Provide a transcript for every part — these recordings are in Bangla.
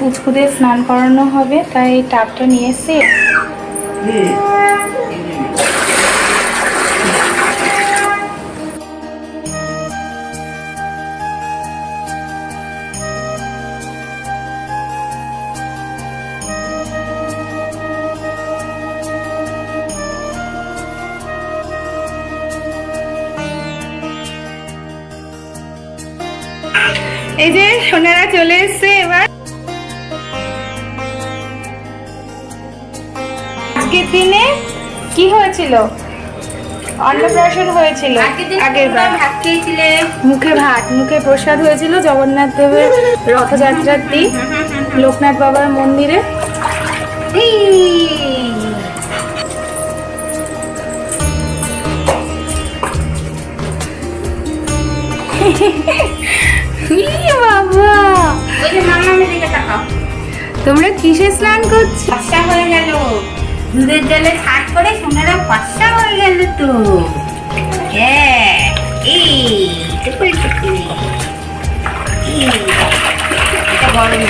পুচকুদের স্নান করানো হবে তাই টাবটা নিয়ে এসে এই যে সোনারা চলে এসছে এবার। আজকের দিনে কি হয়েছিল? অন্নপ্রাশন হয়েছিল আগের বার। ভাত খেয়েছিলে। মুখে ভাত মুখে প্রসাদ হয়েছিল জগন্নাথ দেবের রথযাত্রার দিন লোকনাথ বাবার মন্দিরে। বাবা। তোমরা কিসে স্নান করছ? হয়ে গেল। দুধের জলে ছাট করে সোনারা পাশা হয়ে গেল তো। হ্যাঁ এই টুকুরি টুকুরি গরম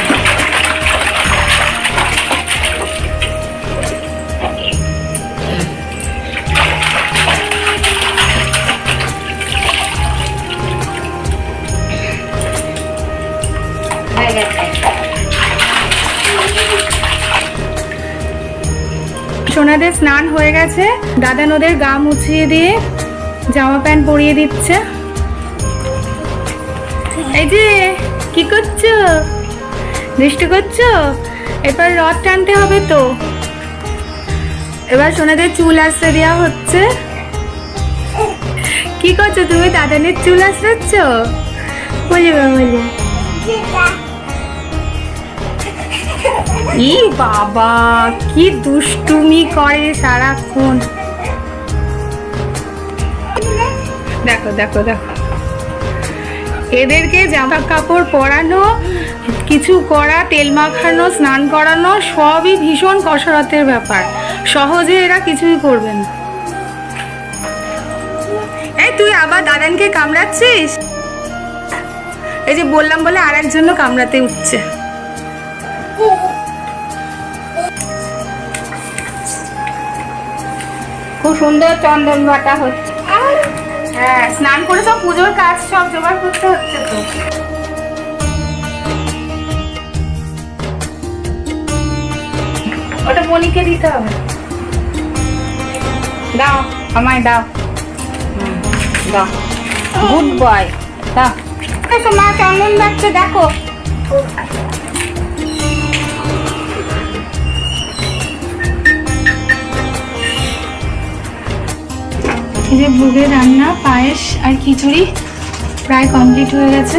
সোনাদের স্নান হয়ে গেছে। দাদা ওদের গা মুছিয়ে দিয়ে জামা প্যান্ট পরিয়ে দিচ্ছে। এই যে, কি করছ? দৃষ্টি করছ? এবার রথ টানতে হবে তো। এবার সোনাদের চুল আসতে দেওয়া হচ্ছে। কি করছ তুমি? দাদানের চুল আসতেছ বলে বলে। ই বাবা, কি দুষ্টুমি করে সারাক্ষণ। দেখো দেখো দেখো। এদেরকে জামা কাপড় পরানো, কিছু করা, তেল মাখানো, স্নান করানো, সবই ভীষণ কসরতের ব্যাপার। সহজে এরা কিছুই করবে না। এই তুই আবার দাদানকে কামড়াচ্ছিস? এই যে বললাম বলে আর জন্য কামড়াতে উঠছে। খুব সুন্দর চন্দন বাটা হচ্ছে। হ্যাঁ স্নান করে সব পুজোর কাজ সব জোগাড় করতে হচ্ছে তো। ওটা মনিকে দিতে হবে। দাও, আমায় দাও। দাও। গুড বয় দাও। মা চন্দন বাচ্চা দেখো। যে ভোগের রান্না, পায়েস আর খিচুড়ি প্রায় কমপ্লিট হয়ে গেছে।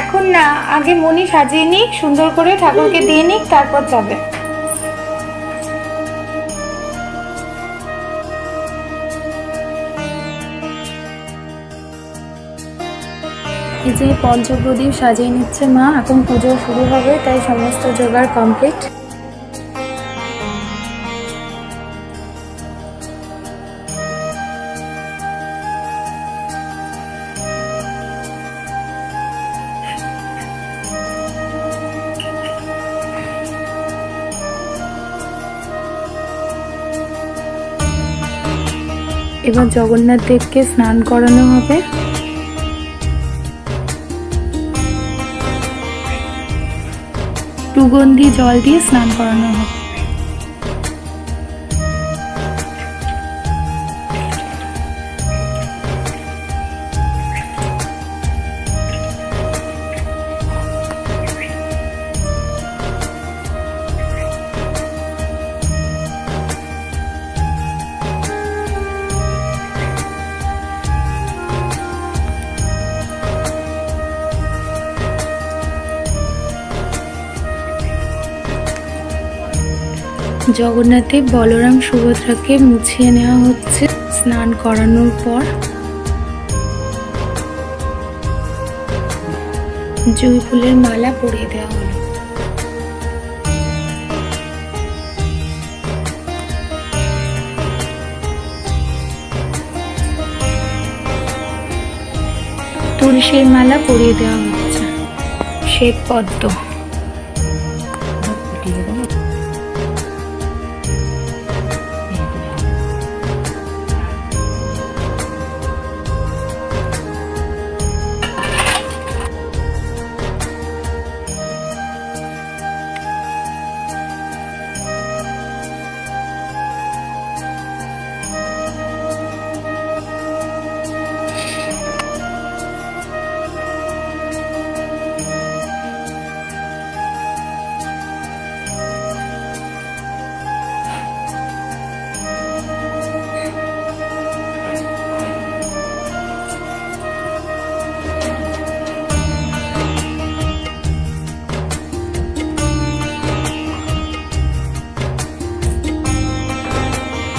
এখন না, আগে মনি সাজিয়ে নিক, সুন্দর করে ঠাকুরকে দিয়ে নিক, তারপর যাবে। এই যে পঞ্চপ্রদীপ সাজিয়ে নিচ্ছে মা, এখন পুজো শুরু হবে, তাই সমস্ত জোগাড় কমপ্লিট। এবার জগন্নাথ দেবকে স্নান করানো হবে। সুগন্ধি জল দিয়ে স্নান করানো হবে জগন্নাথে বলরাম সুভদ্রাকে মুছিয়ে নেওয়া হচ্ছে স্নান করানোর পর। জুঁই ফুলের মালা পরিয়ে দেওয়া হলো। তুলসীর মালা পরিয়ে দেওয়া হচ্ছে। শ্বেত পদ্ম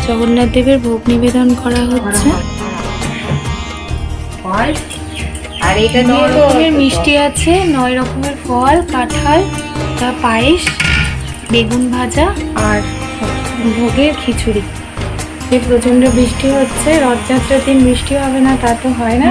জগন্নাথ দেবের ভোগ নিবেদন করা হচ্ছে। আর এটা নয় রকমের মিষ্টি আছে নয় রকমের ফল কাঁঠাল তা পায়েস বেগুন ভাজা আর ভোগের খিচুড়ি। প্রচণ্ড প্রচণ্ড বৃষ্টি হচ্ছে রথযাত্রার দিন বৃষ্টি হবে না তা তো হয় না।